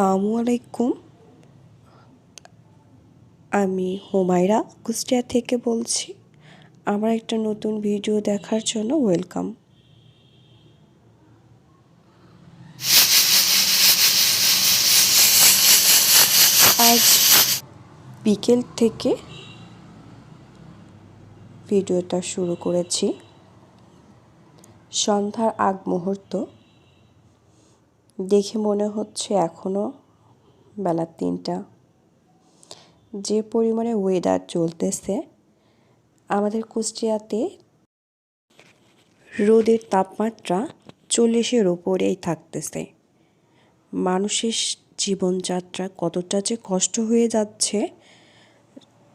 আসসালামু আলাইকুম। আমি হুমায়রা কুষ্টিয়া থেকে বলছি। আমার একটা নতুন ভিডিও দেখার জন্য ওয়েলকাম। আজ বিকেল থেকে ভিডিওটা শুরু করেছি। সন্ধ্যার আগ মুহূর্ত দেখে মনে হচ্ছে এখনও বেলা তিনটা। যে পরিমাণে ওয়েদার চলতেছে, আমাদের কুষ্টিয়াতে রোদের তাপমাত্রা চল্লিশের ওপরেই থাকতেছে। মানুষের জীবনযাত্রা কতটা যে কষ্ট হয়ে যাচ্ছে,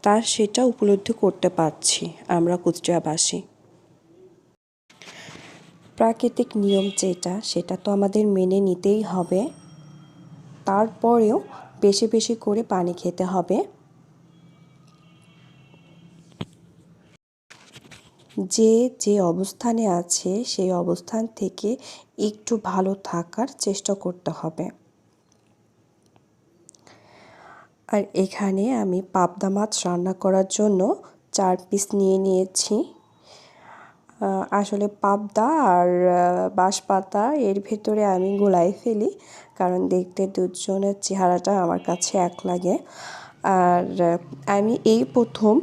তা সেটা উপলব্ধি করতে পারছি আমরা কুষ্টিয়াবাসী। প্রাকৃতিক নিয়ম যেটা, সেটা তো আমাদের মেনে নিতেই হবে। তারপরেও বেশি বেশি করে পানি খেতে হবে। যে যে অবস্থানে আছে, সেই অবস্থান থেকে একটু ভালো থাকার চেষ্টা করতে হবে। আর এখানে আমি পাবদা মাছ রান্না করার জন্য চার পিস নিয়ে নিয়েছি। আসলে পাবদা আর বাঁশপাতা এর ভেতরে আমি গোলাই ফেলি, কারণ দেখতে দুজনের চেহারাটা আমার কাছে এক লাগে। আর আমি এই প্রথম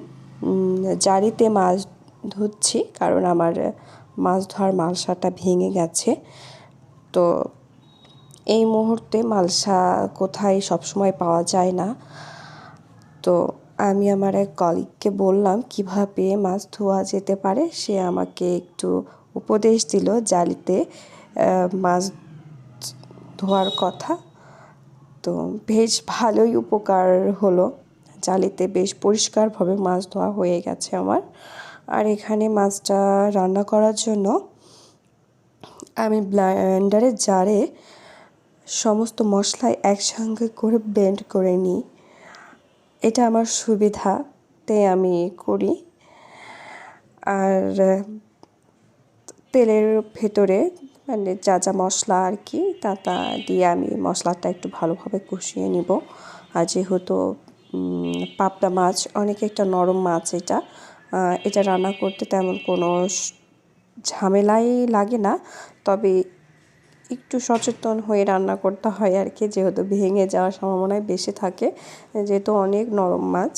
জারিতে মাছ ধুচ্ছি কারণ আমার মাছ ধোয়ার মালসাটা ভেঙে গেছে। তো এই মুহূর্তে মালসা কোথায় সবসময় পাওয়া যায় না। তো আমি আমার এক কলিগকে বললাম, কীভাবে মাছ ধোয়া যেতে পারে? সে আমাকে একটু উপদেশ দিল জালিতে মাছ ধোয়ার কথা। তো বেশ ভালোই উপকার হলো। জালিতে বেশ পরিষ্কারভাবে মাছ ধোয়া হয়ে গেছে আমার। আর এখানে মাছটা রান্না করার জন্য আমি ব্লেন্ডারে জারে সমস্ত মশলা একসঙ্গে করে ব্লেন্ড করে নিই। এটা আমার সুবিধাতে আমি করি। আর, তেলের ভেতরে মানে যা যা মশলা আর কি, তা তা দিয়ে আমি মশলাটা একটু ভালোভাবে কষিয়ে নিব। আর যেহেতু পাবদা মাছ, অনেক একটা নরম মাছ এটা এটা রান্না করতে তেমন কোনো ঝামেলাই লাগে না। তবে একটু সচেতন হয়ে রান্না করতে হয় আর কি, যেহেতু ভেঙে যাওয়ার সম্ভাবনায় বেশি থাকে। যেহেতু অনেক নরম মাছ,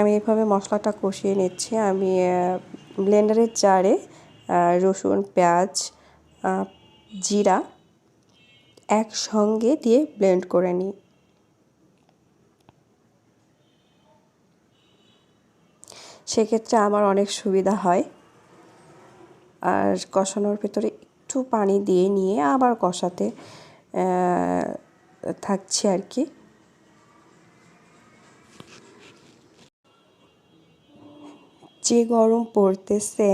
আমি এভাবে মশলাটা কষিয়ে নিচ্ছি। আমি ব্লেন্ডারের জারে রসুন, পেঁয়াজ জিরা একসঙ্গে দিয়ে ব্লেন্ড করে নিই। সেক্ষেত্রে আমার অনেক সুবিধা হয়। আর কষানোর ভেতরে একটু পানি দিয়ে নিয়ে আবার কষাতে থাকছি আর কি। যে গরম পড়তেছে,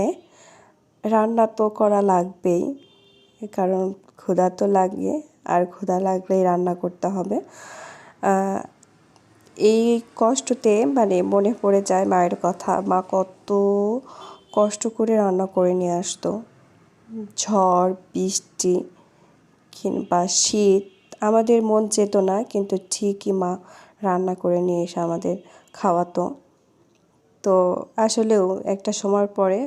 রান্না তো করা লাগবেই, কারণ ক্ষুধা তো লাগে, আর ক্ষুধা লাগলেই রান্না করতে হবে। এই কষ্টতে মানে মনে পড়ে যায় মায়ের কথা, মা কত কষ্ট করে রান্না করে নিয়ে আসতো। ঝড়, বৃষ্টি কিংবা শীত আমাদের মন যেত না কিন্তু ঠিকই মা রান্না করে নিয়ে এসে আমাদের খাওয়াতো। তো আসলেও একটা সময় পরে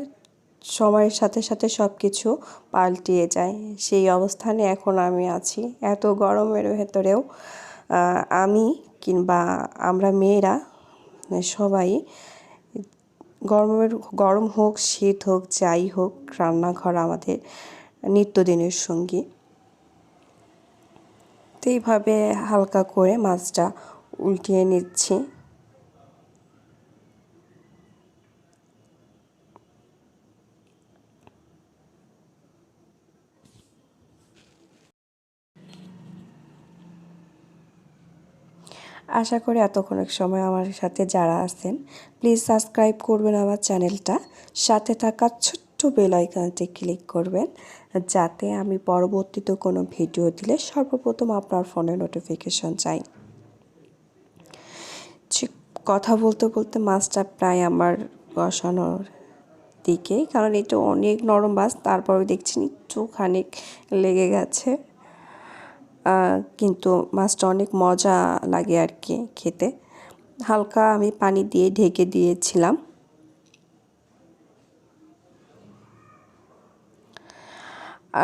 সময়ের সাথে সাথে সব কিছু পাল্টিয়ে যায়। সেই অবস্থানে এখন আমি আছি। এত গরমের ভেতরেও আমি কিংবা আমরা মেয়েরা সবাই গরমের, গরম হোক, শীত হোক, যাই হোক, রান্নাঘর আমাদের নিত্যদিনের সঙ্গী। তো এইভাবে হালকা করে মাছটা উল্টিয়ে নিচ্ছি। আশা করি এতক্ষণ সময় আমার সাথে যারা আছেন প্লিজ সাবস্ক্রাইব করবেন আমার চ্যানেলটা। সাথে থাকা ছোট্ট বেল আইকনটি ক্লিক করবেন, যাতে আমি পরবর্তীতে কোনো ভিডিও দিলে সর্বপ্রথম আপনার ফোনে নোটিফিকেশন চাই। কথা বলতে বলতে মাছটা প্রায় আমার বসানোর দিকে কারণ এটা অনেক নরম মাছ, তারপরে দেখছি একটু খানিক লেগে গেছে। কিন্তু মাছটা অনেক মজা লাগে আর কি খেতে। হালকা আমি পানি দিয়ে ঢেকে দিয়েছিলাম।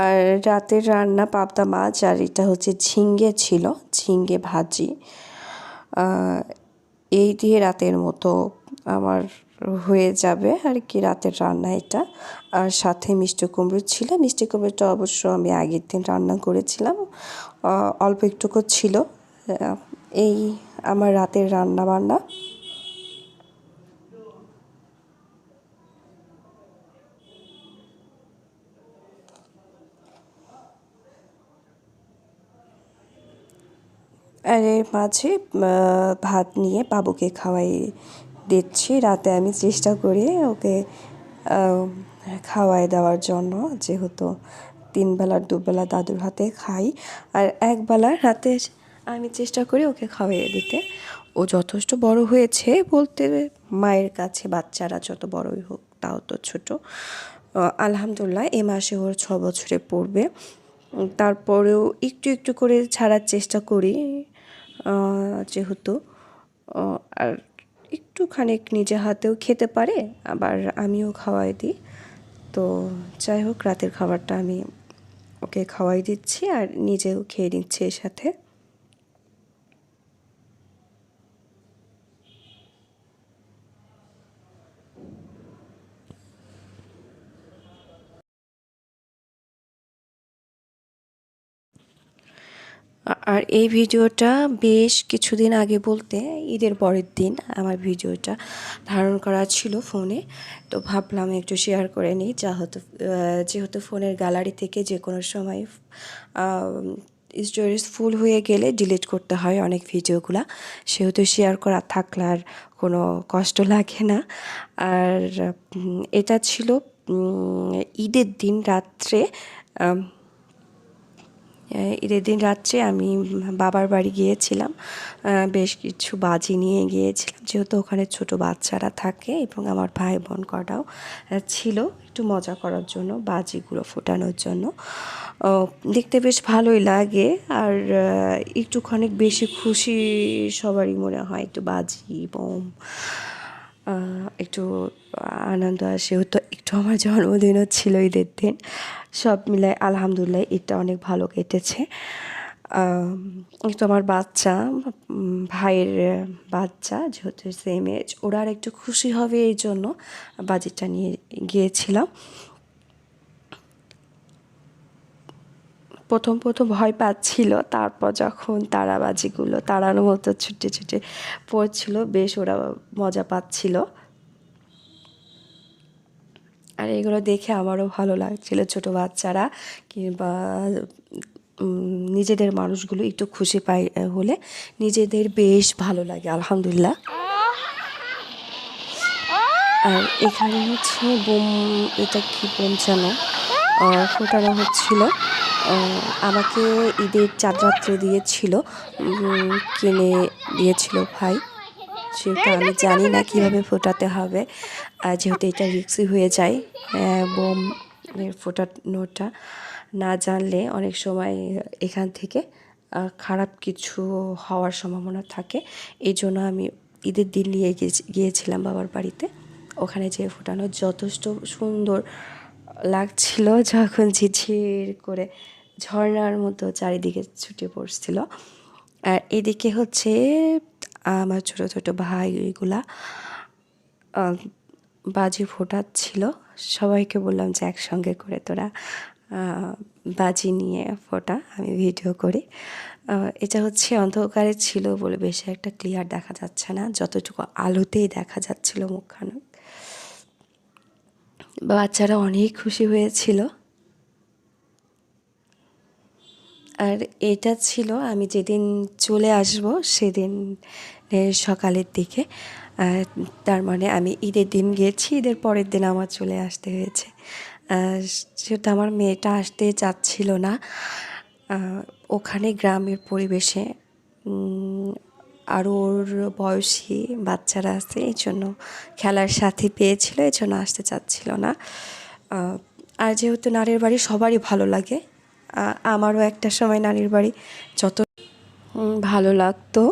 আর রাতের রান্না পাবদা মাছ আর এটা হচ্ছে ঝিঙ্গে ছিল ঝিঙ্গে ভাজি। এই দিয়ে রাতের মতো আমার হয়ে যাবে আর কি রাতের রান্না এটা। আর সাথে মিষ্টি কুমড়ো ছিল, মিষ্টি কুমড়োটা অবশ্য আমি আগের দিন রান্না করেছিলাম। অল্প একটুকু ছিল। এই আমার রাতের রান্না বান্না আর এর মাঝে ভাত নিয়ে বাবুকে খাওয়াই দিচ্ছি। রাতে আমি চেষ্টা করি ওকে খাওয়াই দেওয়ার জন্য, যেহেতু তিন বেলার দুবেলা দাদুর হাতে খাই আর এক বেলার রাতে আমি চেষ্টা করি ওকে খাওয়াইয়ে দিতে। ও যথেষ্ট বড় হয়েছে বলতে মায়ের কাছে বাচ্চারা যত বড়ই হোক তাও তো ছোট। আলহামদুলিল্লাহ এ মাসে ওর ছ বছরে পড়বে। তারপরেও একটু একটু করে ছাড়ার চেষ্টা করি যেহেতু আর একটু খানিক নিজে হাতেও খেতে পারে, আবার আমিও খাওয়াই দিই। তো যাই হোক, রাতের খাবারটা আমি ওকে খাওয়াই দিচ্ছি আর নিজেও খেয়ে নিচ্ছি এর সাথে। আর এই ভিডিওটা বেশ কিছুদিন আগে বলতে ঈদের পরের দিন আমার ভিডিওটা ধারণ করা ছিল ফোনে। তো ভাবলাম একটু শেয়ার করে নিই। যেহেতু যেহেতু ফোনের গ্যালারি থেকে যে কোনো সময় স্টোরেজ ফুল হয়ে গেলে ডিলিট করতে হয় অনেক ভিডিওগুলো। সেহেতু শেয়ার করা থাকলে আর কোনো কষ্ট লাগে না। আর এটা ছিল ঈদের দিন রাত্রে ঈদের দিন রাত্রে আমি বাবার বাড়ি গিয়েছিলাম। বেশ কিছু বাজি নিয়ে গিয়েছিলাম। যেহেতু ওখানে ছোট বাচ্চারা থাকে এবং আমার ভাই বোন কটাও ছিল একটু মজা করার জন্য, বাজিগুলো ফোটানোর জন্য। দেখতে বেশ ভালোই লাগে আর একটুখানি বেশি খুশি সবারই মনে হয় একটু বাজি, বোম একটু আনন্দ আসে। হতো একটু আমার জন্মদিনও ছিল ঈদের দিন। সব মিলায় আলহামদুলিল্লাহ এটা অনেক ভালো কেটেছে। একটু আমার বাচ্চা ভাইয়ের বাচ্চা যেহেতু সেম এজ ওরা আর একটু খুশি হবে এই জন্য বাজেটটা নিয়ে গিয়েছিলাম। প্রথম প্রথম ভয় পাচ্ছিল, তারপর যখন তারাবাজিগুলো তারানোর মতো ছুটে ছুটে পড়ছিল, বেশ ওরা মজা পাচ্ছিল। আর এগুলো দেখে আমারও ভালো লাগছিল ছোট বাচ্চারা কিংবা নিজেদের মানুষগুলো একটু খুশি পাই হলে নিজেদের বেশ ভালো লাগে, আলহামদুলিল্লাহ। আর এখানে হচ্ছে বোম, এটা কি বোম যেন ফোটানো হচ্ছিল। আমাকে ঈদের চাঁদ রাত্রে দিয়েছিল কিনে দিয়েছিল ভাই। সেটা আমি জানি না কীভাবে ফোটাতে হবে। যেহেতু এটা রিক্সি হয়ে যায় বোম ফোটানোটা না জানলে অনেক সময় এখান থেকে খারাপ কিছু হওয়ার সম্ভাবনা থাকে। এই জন্য আমি ঈদের দিন নিয়ে গিয়েছিলাম বাবার বাড়িতে। ওখানে যেয়ে ফোটানো যথেষ্ট সুন্দর লাগছিল, যখন ঝিঝির করে ঝর্নার মতো চারিদিকে ছুটে পড়ছিল। আর এদিকে হচ্ছে আমার ছোট ছোট ভাই ওইগুলা বাজি ফোটাচ্ছিল। সবাইকে বললাম যে একসঙ্গে করে তোরা বাজি নিয়ে ফোটা, আমি ভিডিও করি। এটা হচ্ছে অন্ধকারে ছিল বলে বেশি একটা ক্লিয়ার দেখা যাচ্ছে না, যতটুকু আলোতেই দেখা যাচ্ছিল মুখখানা। বাচ্চারা অনেক খুশি হয়েছিল। আর এটা ছিল, আমি যেদিন চলে আসব সেদিন সকালের দিকে তার মানে আমি ঈদের দিন গেছি, ঈদের পরের দিন আমার চলে আসতে হয়েছে। সেটা আমার মেয়েটা আসতে চাচ্ছিল না। ওখানে গ্রামের পরিবেশে আরও ওর বয়সী বাচ্চারা আছে, এই জন্য খেলার সাথে পেয়েছিল, এই জন্য আসতে চাচ্ছিল না। আর যেহেতু নারীর বাড়ি সবারই ভালো লাগে আমারও একটা সময় নারীর বাড়ি যত ভালো লাগতো।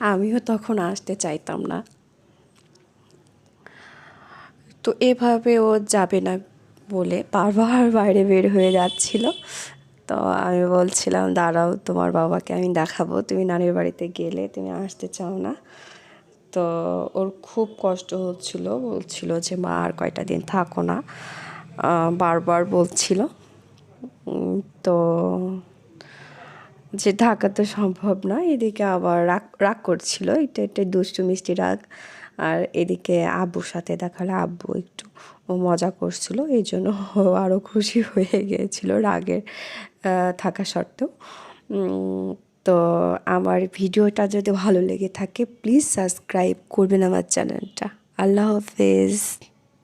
আমিও তখন আসতে চাইতাম না। তো এভাবে ও যাবে না বলে বারবার বাইরে বের হয়ে যাচ্ছিল। তো আমি বলছিলাম, দাঁড়াও, তোমার বাবাকে আমি দেখাবো। তুমি নানির বাড়িতে গেলে তুমি আসতে চাও না। তো ওর খুব কষ্ট হচ্ছিল, বলছিল যে, মা আর কয়টা দিন থাকো না। বারবার বলছিল। তো যে ঢাকা তো সম্ভব না, এদিকে আবার রাগ রাগ করছিল, এটা একটা দুষ্টু, মিষ্টি রাগ। আর এদিকে আব্বুর সাথে দেখালে আব্বু একটু ও মজা করছিল, এই জন্য ও আরও খুশি হয়ে গিয়েছিল রাগের থাকা সত্ত্বেও। তো আমার ভিডিওটা যদি ভালো লেগে থাকে প্লিজ সাবস্ক্রাইব করবেন আমার চ্যানেলটা। আল্লাহ হাফেজ।